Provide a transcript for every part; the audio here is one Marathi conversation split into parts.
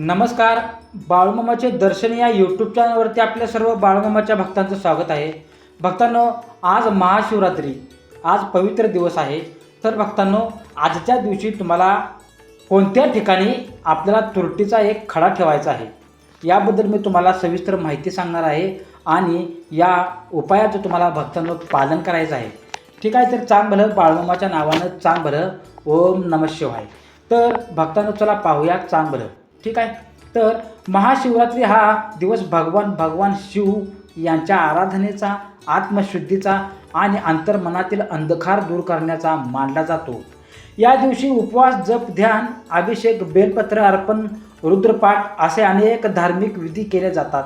नमस्कार बाळूमामाचे दर्शन या यूट्यूब चॅनलवरती आपल्या सर्व बाळूमामाच्या भक्तांचं स्वागत आहे. भक्तांनो आज महाशिवरात्री आज पवित्र दिवस आहे. तर भक्तांनो आजच्या दिवशी तुम्हाला कोणत्या ठिकाणी आपल्याला तुरटीचा एक खडा ठेवायचा आहे? याबद्दल मी तुम्हाला सविस्तर माहिती सांगणार आहे आणि या उपायाचं तुम्हाला भक्तांनो पालन करायचं आहे. ठीक आहे तर चांग भलं बाळूमामाच्या नावानं चांग भलं ओम नम शिवाय. तर भक्तांनो चला पाहूया चांग भलं ठीक आहे? तर महाशिवरात्री हा दिवस भगवान भगवान शिव यांच्या आराधनेचा आत्मशुद्धीचा आणि अंतर्मनातील अंधकार दूर करण्याचा मानला जातो. या दिवशी उपवास जप ध्यान अभिषेक बेलपत्र अर्पण रुद्रपाठ असे अनेक धार्मिक विधी केले जातात.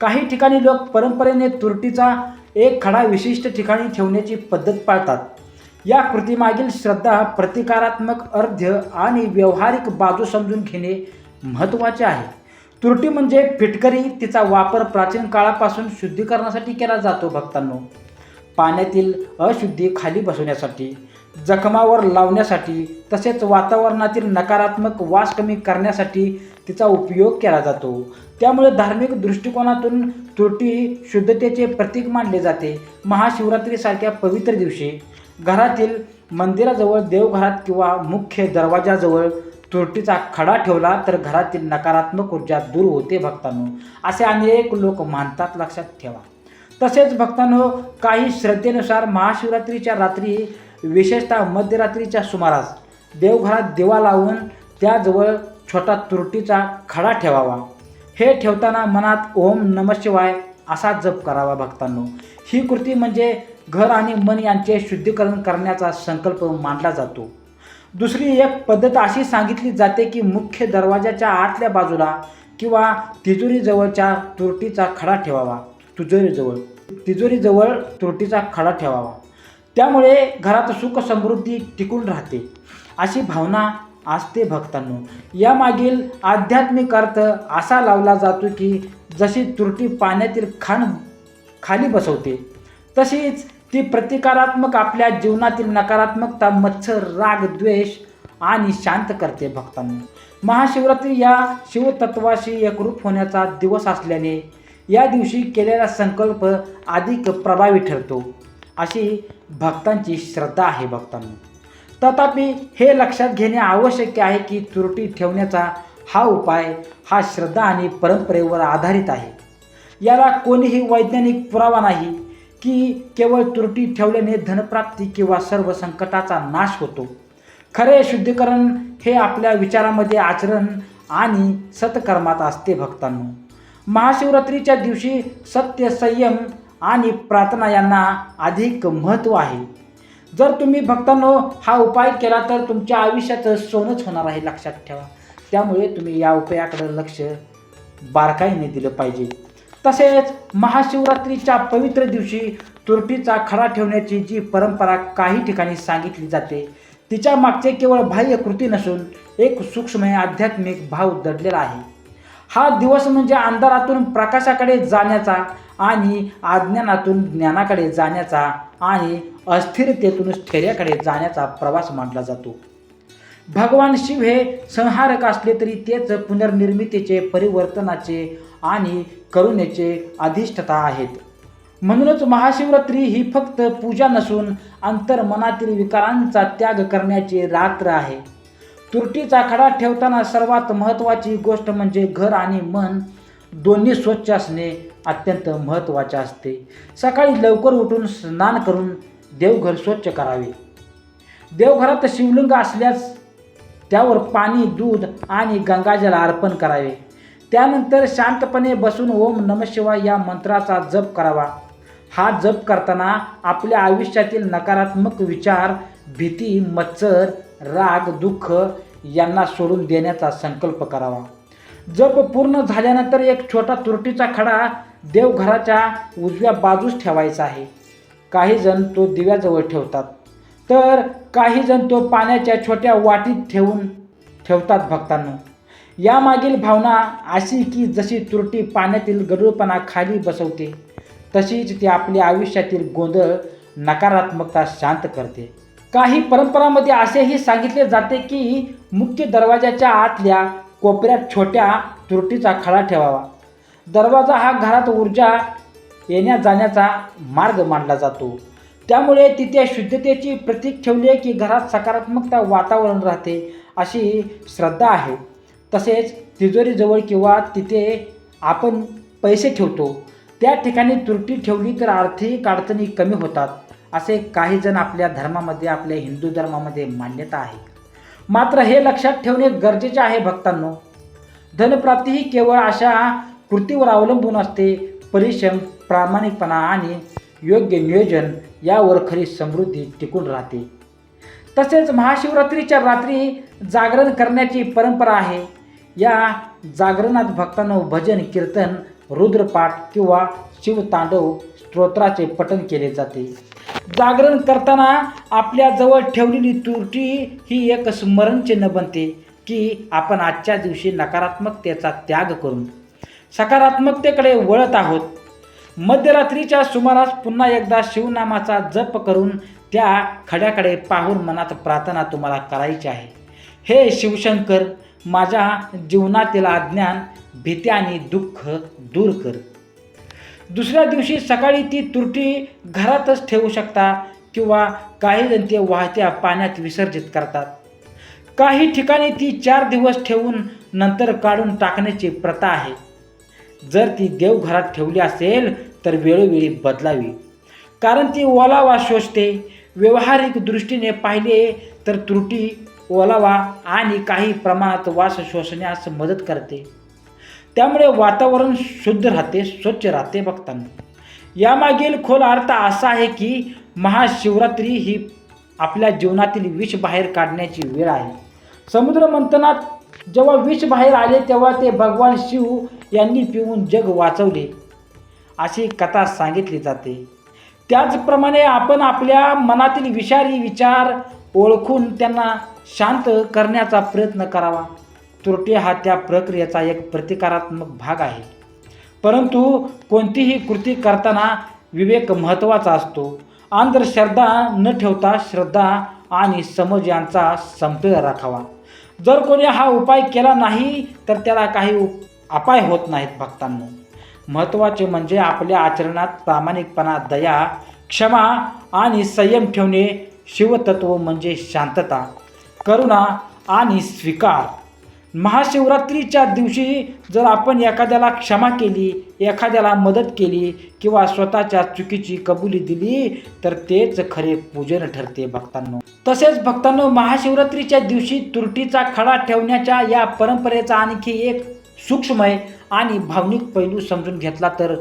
काही ठिकाणी लोक परंपरेने तुरटीचा एक खडा विशिष्ट ठिकाणी ठेवण्याची पद्धत पाळतात. या कृतीमागील श्रद्धा प्रतिकारात्मक अर्थ आणि व्यावहारिक बाजू समजून घेणे महत्त्वाचे आहे. तुरटी म्हणजे फिटकरी तिचा वापर प्राचीन काळापासून शुद्धीकरणासाठी केला जातो भक्तांनो. पाण्यातील अशुद्धी खाली बसवण्यासाठी जखमावर लावण्यासाठी तसेच वातावरणातील नकारात्मक वास कमी करण्यासाठी तिचा उपयोग केला जातो. त्यामुळे धार्मिक दृष्टिकोनातून तुरटी शुद्धतेचे प्रतीक मानले जाते. महाशिवरात्रीसारख्या पवित्र दिवशी घरातील मंदिराजवळ देवघरात किंवा मुख्य दरवाजाजवळ तुरटीचा खडा ठेवला तर घरातील नकारात्मक ऊर्जा दूर होते भक्तांनो. असे अनेक लोक मानतात लक्षात ठेवा. तसेच भक्तांनो काही श्रद्धेनुसार महाशिवरात्रीच्या रात्री विशेषतः मध्यरात्रीच्या सुमारास देवघरात दिवा लावून त्याजवळ छोटा तुरटीचा खडा ठेवावा. हे ठेवताना मनात ओम नम शिवाय असा जप करावा भक्तांनो. ही कृती म्हणजे घर आणि मन यांचे शुद्धीकरण करण्याचा संकल्प मानला जातो. दुसरी एक पद्धत अशी सांगितली जाते की मुख्य दरवाजाच्या आतल्या बाजूला किंवा तिजोरीजवळच्या तुरटीचा खडा ठेवावा. तिजोरीजवळ. तिजोरीजवळ तुरटीचा खडा ठेवावा. त्यामुळे घरात सुख समृद्धी टिकून राहते. अशी भावना असते भक्तांनो. यामागील आध्यात्मिक अर्थ असा लावला जातो की जशी तुरटी पाण्यातील खाण खाली बसवते तशीच ती प्रतिकारात्मक आपल्या जीवनातील नकारात्मकता मत्सर राग द्वेष आणि शांत करते भक्तांनी. महाशिवरात्री या शिवतत्वाशी एकरूप होण्याचा दिवस असल्याने या दिवशी केलेला संकल्प अधिक प्रभावी ठरतो अशी भक्तांची श्रद्धा आहे भक्तांनी. तथापि हे लक्षात घेणे आवश्यक आहे की त्रुटी ठेवण्याचा हा उपाय हा श्रद्धा आणि परंपरेवर आधारित आहे. याला कोणीही वैज्ञानिक पुरावा नाही की केवळ त्रुटी ठेवल्याने धनप्राप्ती किंवा सर्व संकटाचा नाश होतो. खरे शुद्धीकरण हे आपल्या विचारामध्ये आचरण आणि सत्कर्मात असते भक्तांनो. महाशिवरात्रीच्या दिवशी सत्य संयम आणि प्रार्थना यांना अधिक महत्त्व आहे. जर तुम्ही भक्तांनो हा उपाय केला तर तुमच्या आयुष्याचं सोनंच होणार आहे लक्षात ठेवा. त्यामुळे तुम्ही या उपायाकडे लक्ष बारकाईने दिलं पाहिजे. तसेच महाशिवरात्रीच्या पवित्र दिवशी तुरटीचा खडा ठेवण्याची जी परंपरा काही ठिकाणी सांगितली जाते तिच्या मागचे केवळ बाह्य कृती नसून एक सूक्ष्म आध्यात्मिक भाव दडलेला आहे. हा दिवस म्हणजे अंधारातून प्रकाशाकडे जाण्याचा आणि अज्ञानातून ज्ञानाकडे जाण्याचा आणि अस्थिरतेतून स्थैर्याकडे जाण्याचा प्रवास मानला जातो. भगवान शिव हे संहारक असले तरी तेच पुनर्निर्मितीचे परिवर्तनाचे आणि करुणेचे अधिष्ठता आहेत. म्हणूनच महाशिवरात्री ही फक्त पूजा नसून अंतर्मनातील विकारांचा त्याग करण्याची रात्र आहे. तुरटीचा खडा ठेवताना सर्वात महत्त्वाची गोष्ट म्हणजे घर आणि मन दोन्ही स्वच्छ असणे अत्यंत महत्त्वाचे असते. सकाळी लवकर उठून स्नान करून देवघर स्वच्छ करावे. देवघरात शिवलिंग असल्यास त्यावर पाणी दूध आणि गंगाजल अर्पण करावे. त्यानंतर शांतपणे बसून ओम नम शिवाय या मंत्राचा जप करावा. हा जप करताना आपल्या आयुष्यातील नकारात्मक विचार भीती मत्सर राग दुःख यांना सोडून देण्याचा संकल्प करावा. जप पूर्ण झाल्यानंतर एक छोटा तुरटीचा खडा देवघराच्या उजव्या बाजूस ठेवायचा आहे. काही जण तो दिव्याजवळ ठेवतात. तर काही जण तो पाण्याच्या छोट्या वाटीत ठेवून ठेवतात भक्तांनो. यामागील भावना अशी की जशी तुरटी पाण्यातील गडूळपणा खाली बसवते तशीच ती आपल्या आयुष्यातील गोंधळ नकारात्मकता शांत करते. काही परंपरामध्ये असेही सांगितले जाते की मुख्य दरवाजाच्या आतल्या कोपऱ्यात छोट्या तुरटीचा खडा ठेवावा. दरवाजा हा घरात ऊर्जा येण्या जाण्याचा मार्ग मानला जातो. त्यामुळे तिथे शुद्धतेची प्रतीक ठेवले की घरात सकारात्मकता वातावरण राहते अशी श्रद्धा आहे. तसेच तिजोरीजवळ किंवा तिथे आपण पैसे ठेवतो त्या ठिकाणी त्रुटी ठेवली तर आर्थिक अडचणी कमी होतात असे काही जण आपल्या धर्मामध्ये आपल्या हिंदू धर्मामध्ये मान्यता आहे. मात्र हे लक्षात ठेवणे गरजेचे आहे भक्तांनो. धनप्राप्ती ही केवळ अशा कृतीवर अवलंबून असते परिश्रम प्रामाणिकपणा आणि योग्य नियोजन यावर खरी समृद्धी टिकून राहते. तसेच महाशिवरात्रीच्या रात्री जागरण करण्याची परंपरा आहे. या जागरणात भक्तांनो भजन कीर्तन रुद्रपाठ किंवा शिवतांडव स्तोत्राचे पठण केले जाते. जागरण करताना आपल्याजवळ ठेवलेली तुरटी ही एक स्मरणचिन्ह बनते की आपण आजच्या दिवशी नकारात्मकतेचा त्याग करून सकारात्मकतेकडे वळत आहोत. मध्यरात्रीच्या सुमारास पुन्हा एकदा शिवनामाचा जप करून त्या खड्याकडे पाहून मनात प्रार्थना तुम्हाला करायची आहे. हे शिवशंकर माझ्या जीवनातील अज्ञान भीती आणि दुःख दूर कर. दुसऱ्या दिवशी सकाळी ती तुरटी घरातच ठेवू शकता किंवा काही जण ते वाहत्या पाण्यात विसर्जित करतात. काही ठिकाणी ती चार दिवस ठेवून नंतर काढून टाकण्याची प्रथा आहे. जर ती देवघरात ठेवली असेल तर वेळोवेळी बदलावी. कारण ती ओलावा शोषते. व्यवहारिक दृष्टीने पाहिले तर त्रुटी ओलावा आणि काही प्रमाणात वास शोषण्यास मदत करते. त्यामुळे वातावरण शुद्ध राहते स्वच्छ राहते बघताना. यामागील खोल अर्थ असा आहे की महाशिवरात्री ही आपल्या जीवनातील विष बाहेर काढण्याची वेळ आहे. समुद्र मंथनात जेव्हा विष बाहेर आले तेव्हा ते भगवान शिव यांनी पिऊन जग वाचवले. अशी कथा सांगितली जाते. त्याचप्रमाणे आपण आपल्या मनातील विषारी विचार ओळखून त्यांना शांत करण्याचा प्रयत्न करावा. त्रुटी हा त्या प्रक्रियेचा एक प्रतिकारात्मक भाग आहे. परंतु कोणतीही कृती करताना विवेक महत्त्वाचा असतो. अंधश्रद्धा न ठेवता श्रद्धा आणि समज यांचा समतोल राखावा. जर कोणी हा उपाय केला नाही तर त्याला काही अपाय होत नाहीत भक्तांनो. महत्त्वाचे म्हणजे आपल्या आचरणात प्रामाणिकपणा दया क्षमा आणि संयम ठेवणे शिवतत्व म्हणजे शांतता करुणा आणि स्वीकार. महाशिवरात्रीच्या दिवशी जर आपण एखाद्याला क्षमा केली एखाद्याला मदत केली किंवा स्वतःच्या चुकीची कबुली दिली तर तेच खरे पूजन ठरते भक्तांनो. तसेच भक्तांनो महाशिवरात्रीच्या दिवशी तुरटीचा खडा ठेवण्याच्या या परंपरेचा आणखी एक सूक्ष्मय आणि भावनिक पैलू समजून घेतला तर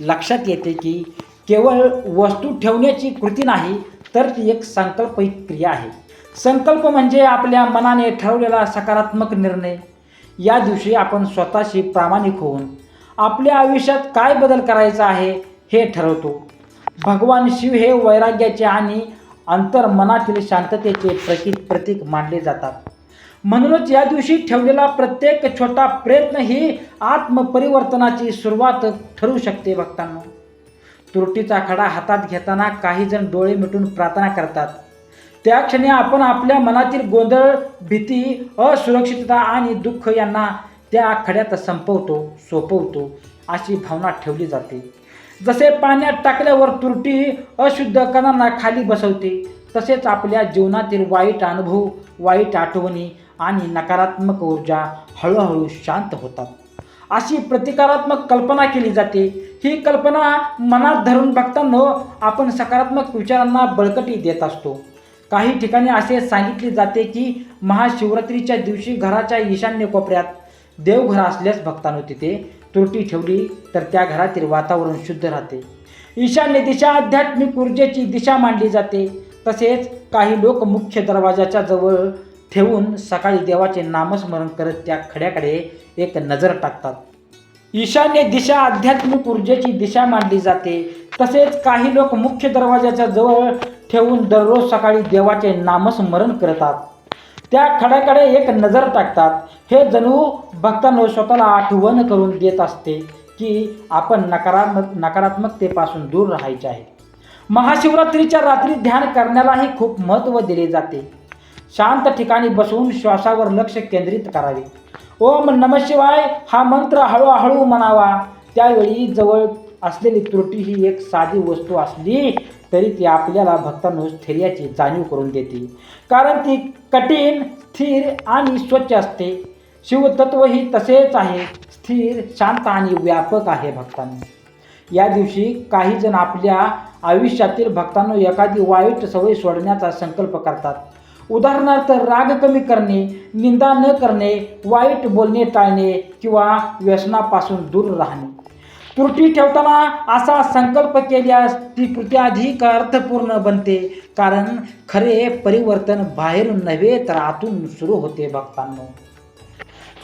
लक्षात येते की केवळ वस्तू ठेवण्याची कृती नाही तर ती एक संकल्पित क्रिया आहे. संकल्प म्हणजे आपल्या मनाने ठरवलेला सकारात्मक निर्णय. या दिवशी आपण स्वतःशी प्रामाणिक होऊन आपल्या आयुष्यात काय बदल करायचा आहे हे ठरवतो. भगवान शिव हे वैराग्याचे आणि अंतर्मनातील शांततेचे प्रतीक प्रतीक मानले जातात. म्हणूनच या दिवशी ठेवलेला प्रत्येक छोटा प्रयत्न ही आत्मपरिवर्तनाची सुरुवात ठरू शकते भक्तांना. तुरटीचा खडा हातात घेताना काही जण डोळे मिटून प्रार्थना करतात. त्या क्षणी आपण आपल्या मनातील गोंधळ भीती असुरक्षितता आणि दुःख यांना त्या खड्यात संपवतो सोपवतो अशी भावना ठेवली जाते. जसे पाण्यात टाकल्यावर तुरटी अशुद्ध कणांना खाली बसवते तसेच आपल्या जीवनातील वाईट अनुभव वाईट आठवणी आणि नकारात्मक ऊर्जा हळूहळू शांत होतात. अशी प्रतिकारात्मक कल्पना केली जाते. ही कल्पना मनात धरून बघताना आपण सकारात्मक विचारांना बळकटी देत असतो. काही ठिकाणी असे सांगितले जाते की महाशिवरात्रीच्या दिवशी घराच्या ईशान्य कोपऱ्यात देवघर असल्यास भक्तांनो तिथे त्रुटी ठेवली तर त्या घरातील वातावरण शुद्ध राहते. ईशान्य दिशा आध्यात्मिक ऊर्जेची दिशा मानली जाते. तसेच काही लोक मुख्य दरवाजाच्या जवळ ठेवून सकाळी देवाचे नामस्मरण करत त्या खड्याकडे एक नजर टाकतात. ईशान्य दिशा आध्यात्मिक ऊर्जेची दिशा मानली जाते. तसेच काही लोक मुख्य दरवाजाच्या जवळ ठेवून दररोज सकाळी देवाचे नामस्मरण करतात. त्या खड्याकडे एक नजर टाकतात. हे जणू भक्तांनो स्वतःला आठवण करून देत असते की आपण नकारात्मक नकारात्मकतेपासून दूर राहायचे आहे. महाशिवरात्रीच्या रात्री ध्यान करण्यालाही खूप महत्त्व दिले जाते. शांत ठिकाणी बसून श्वासावर लक्ष केंद्रित करावे. ओम नम शिवाय हा मंत्र हळूहळू म्हणावा. त्यावेळी जवळ असलेली त्रुटी ही एक साधी वस्तू असली तरी ती आपल्याला भक्तांनो स्थैर्याची जाणीव करून देते. कारण ती कठीण स्थिर आणि स्वच्छ असते. शिवतत्व ही तसेच आहे. स्थिर शांत आणि व्यापक आहे भक्तांनी. या दिवशी काही जण आपल्या आयुष्यातील भक्तांनो एखादी वाईट सवय सोडण्याचा संकल्प करतात. उदाहरणार्थ राग कमी करणे निंदा न करणे वाईट बोलणे टाळणे किंवा व्यसनापासून दूर राहणे. त्रुटी ठेवताना असा संकल्प केल्यास ती कृती अधिक अर्थपूर्ण बनते कारण खरे परिवर्तन बाहेरून नव्हे तर आतून सुरू होते भक्तांनो.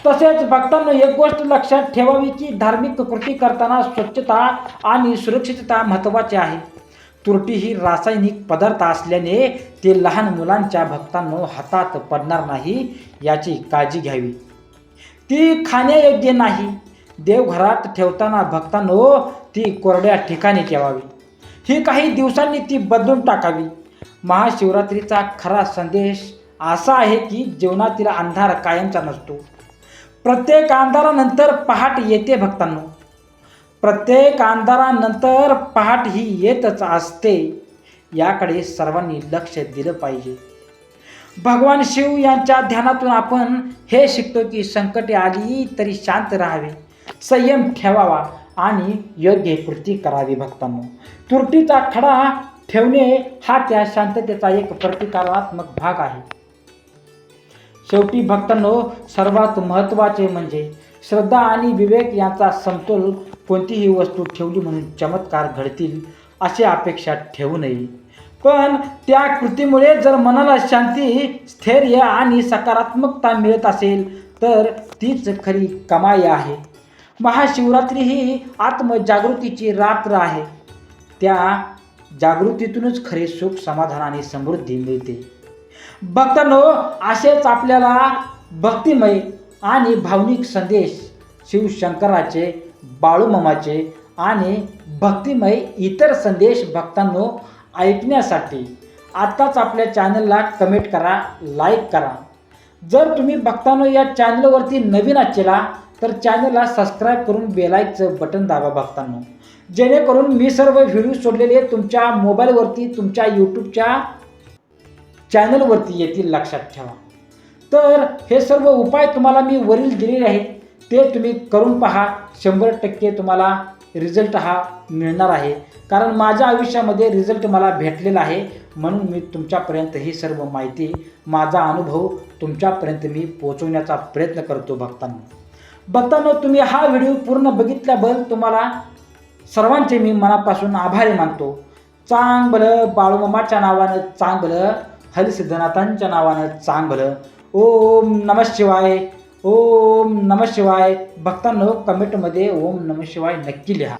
तसेच भक्तांनो एक गोष्ट लक्षात ठेवावी की धार्मिक कृती करताना स्वच्छता आणि सुरक्षितता महत्त्वाची आहे. तुरटी ही रासायनिक पदार्थ असल्याने ते लहान मुलांच्या भक्तांनो हातात पडणार नाही याची काळजी घ्यावी. ती खाण्यायोग्य नाही. देवघरात ठेवताना भक्तांनो ती कोरड्या ठिकाणी ठेवावी. ही काही दिवसांनी ती बदलून टाकावी. महाशिवरात्रीचा खरा संदेश असा आहे की जीवनातील अंधार कायमचा नसतो. प्रत्येक अंधारानंतर पहाट येते भक्तांनो. प्रत्येक अंधारानंतर पहाट ही येतच असते. याकडे सर्वांनी लक्ष दिलं पाहिजे. भगवान शिव यांच्या ध्यानातून आपण हे शिकतो की संकटे आली तरी शांत राहावे संयम ठेवावा आणि योग्य कृती करावी भक्तांनो. तुरटीचा खडा ठेवणे हा त्या शांततेचा एक प्रतिकारात्मक भाग आहे. शेवटी भक्तांनो सर्वात महत्त्वाचे म्हणजे श्रद्धा आणि विवेक यांचा समतोल कोणतीही वस्तू ठेवली म्हणून चमत्कार घडतील अशी अपेक्षा ठेवू नये. पण त्या कृतीमुळे जर मनाला शांती स्थैर्य आणि सकारात्मकता मिळत असेल तर तीच खरी कमाई आहे. महाशिवरात्री ही आत्मजागृतीची रात्र आहे. त्या जागृतीतूनच खरे सुख समाधान आणि समृद्धी मिळते. भक्तांनो असेच आपल्याला भक्तिमय आणि भावनिक संदेश शिवशंकराचे बाळूमामाचे आणि भक्तिमय इतर संदेश भक्तांनो ऐकण्यासाठी आत्ताच आपल्या चॅनलला कमेंट करा लाईक करा. जर तुम्ही भक्तांनो या चॅनलवरती नवीन असला तर चॅनलला सबस्क्राईब करून बेलाईकचं बटन दाबा भक्तांनो. जेणेकरून मी सर्व व्हिडिओ सोडलेले तुमच्या मोबाईलवरती तुमच्या यूट्यूबच्या चॅनलवरती येतील लक्षात ठेवा. तर हे सर्व उपाय तुम्हाला मी वरील दिलेले आहेत. ते तुम्ही करून पहा. शंभर टक्के तुम्हाला रिझल्ट हा मिळणार आहे. कारण माझ्या आयुष्यामध्ये रिझल्ट मला भेटलेला आहे. म्हणून मी तुमच्यापर्यंत ही सर्व माहिती माझा अनुभव तुमच्यापर्यंत मी पोचवण्याचा प्रयत्न करतो बघताना बघताना तुम्ही हा व्हिडिओ पूर्ण बघितल्याबद्दल तुम्हाला सर्वांचे मी मनापासून आभारी मानतो. चांगलं बाळूमामाच्या नावानं चांगलं हरिसिद्धनाथांच्या नावानं चांगलं ओम नम शिवाय ओम नम शिवाय. भक्तांनो कमेंटमध्ये ओम नम शिवाय नक्की लिहा.